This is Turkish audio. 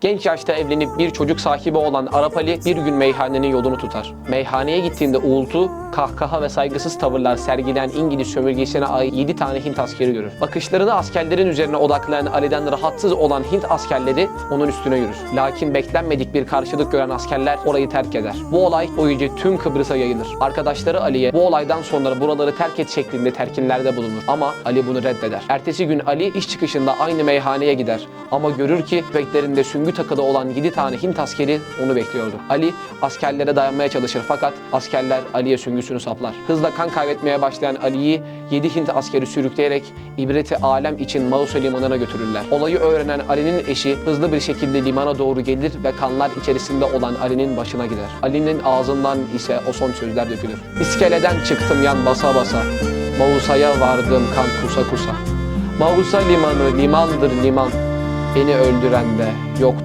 Genç yaşta evlenip bir çocuk sahibi olan Arap Ali bir gün meyhanenin yolunu tutar. Meyhaneye gittiğinde uğultu, kahkaha ve saygısız tavırlar sergileyen İngiliz sömürgesine ait 7 tane Hint askeri görür. Bakışlarını askerlerin üzerine odaklayan Ali'den rahatsız olan Hint askerleri onun üstüne yürür. Lakin beklenmedik bir karşılık gören askerler orayı terk eder. Bu olay boyunca tüm Kıbrıs'a yayılır. Arkadaşları Ali'ye bu olaydan sonra buraları terk et şeklinde telkinlerde bulunur. Ama Ali bunu reddeder. Ertesi gün Ali iş çıkışında aynı meyhaneye gider. Ama görür ki beklerinde süngü takılı olan 7 tane Hint askeri onu bekliyordu. Ali askerlere dayanmaya çalışır fakat askerler Ali'ye süngüsünü saplar. Hızla kan kaybetmeye başlayan Ali'yi 7 Hint askeri sürükleyerek ibreti alem için Mausa limanına götürürler. Olayı öğrenen Ali'nin eşi hızlı bir şekilde limana doğru gelir ve kanlar içerisinde olan Ali'nin başına gider. Ali'nin ağzından ise o son sözler dökülür. İskeleden çıktım yan basa basa. Mausa'ya vardım kan kusa kusa. Mausa limanı limandır liman. Beni öldüren de yoktur.